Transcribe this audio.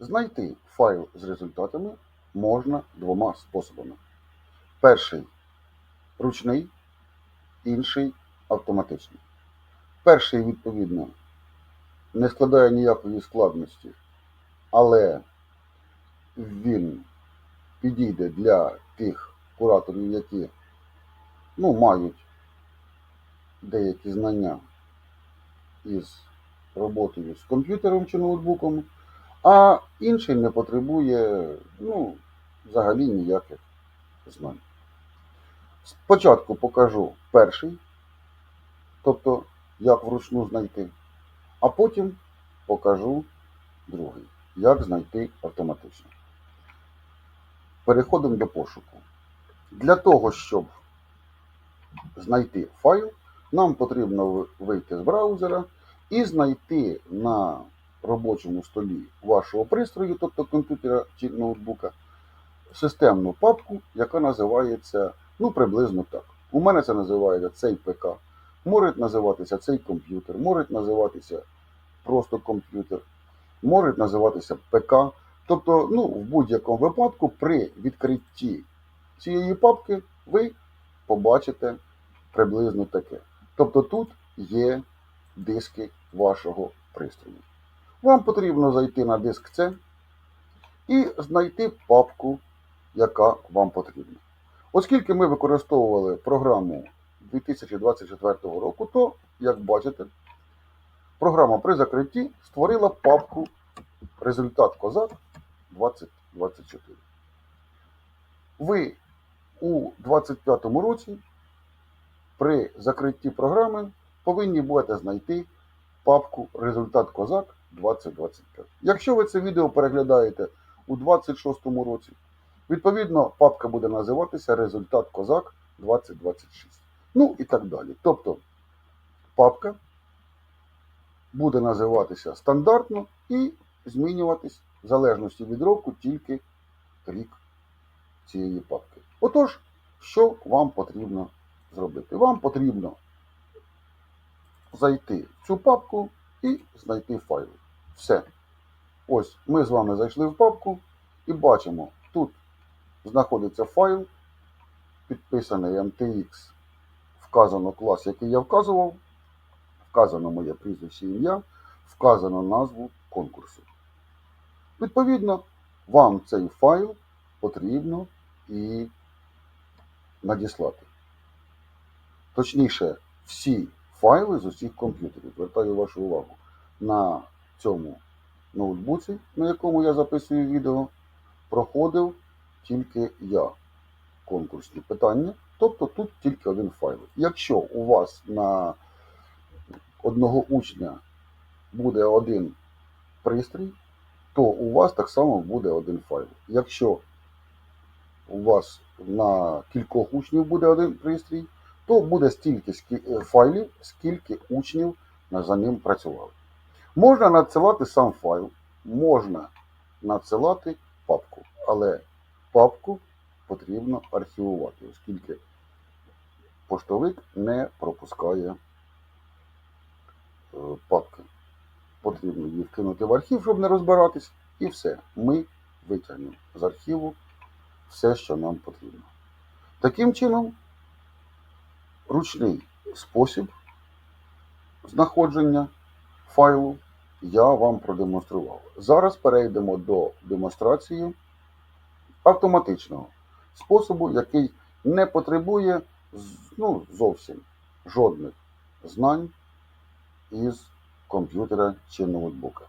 Знайти файл з результатами можна двома способами. Перший ручний, інший автоматичний. Перший, відповідно, не складає ніякої складності, але він підійде для тих кураторів, які ну, мають деякі знання із роботою з комп'ютером чи ноутбуком, а інший не потребує ну, взагалі ніяких знань. Спочатку покажу перший, тобто як вручну знайти, а потім покажу другий, як знайти автоматично. Переходимо до пошуку. Для того, щоб знайти файл, нам потрібно вийти з браузера і знайти на робочому столі вашого пристрою, тобто комп'ютера чи ноутбука, системну папку, яка називається ну, приблизно так. У мене це називається цей ПК. Може називатися цей комп'ютер, може називатися просто комп'ютер, може називатися ПК. Тобто, ну, в будь-якому випадку, при відкритті цієї папки ви побачите приблизно таке. Тобто тут є диски вашого пристрою. Вам потрібно зайти на диск C і знайти папку, яка вам потрібна. Оскільки ми використовували програму 2024 року, то, як бачите, програма при закритті створила папку результат Козак 2024. Ви у 2025 році при закритті програми повинні будете знайти папку Результат Козак 2025. Якщо ви це відео переглядаєте у 2026 році, відповідно папка буде називатися Результат Козак 2026. Ну і так далі. Тобто папка буде називатися стандартно і змінюватись в залежності від року тільки рік цієї папки. Отож, що вам потрібно зробити? Вам потрібно зайти в цю папку і знайти файл. Все. Ось ми з вами зайшли в папку і бачимо, тут знаходиться файл, підписаний MTX, вказано клас, який я вказував, вказано моє прізвище ім'я, вказано назву конкурсу. Відповідно, вам цей файл потрібно і надіслати. Точніше, всі файли з усіх комп'ютерів. Звертаю вашу увагу. На цьому ноутбуці, на якому я записую відео, проходив тільки я конкурсні питання. Тобто тут тільки один файл. Якщо у вас на одного учня буде один пристрій, то у вас так само буде один файл. Якщо у вас на кількох учнів буде один пристрій, то буде стільки файлів, скільки учнів за ним працювали. Можна надсилати сам файл, можна надсилати папку, але папку потрібно архівувати, оскільки поштовик не пропускає е, папки. Потрібно її вкинути в архів, щоб не розбиратись, і все. Ми витягнемо з архіву все, що нам потрібно. Таким чином, ручний спосіб знаходження файлу я вам продемонстрував. Зараз перейдемо до демонстрації автоматичного способу, який не потребує ну, зовсім жодних знань із комп'ютера чи ноутбука.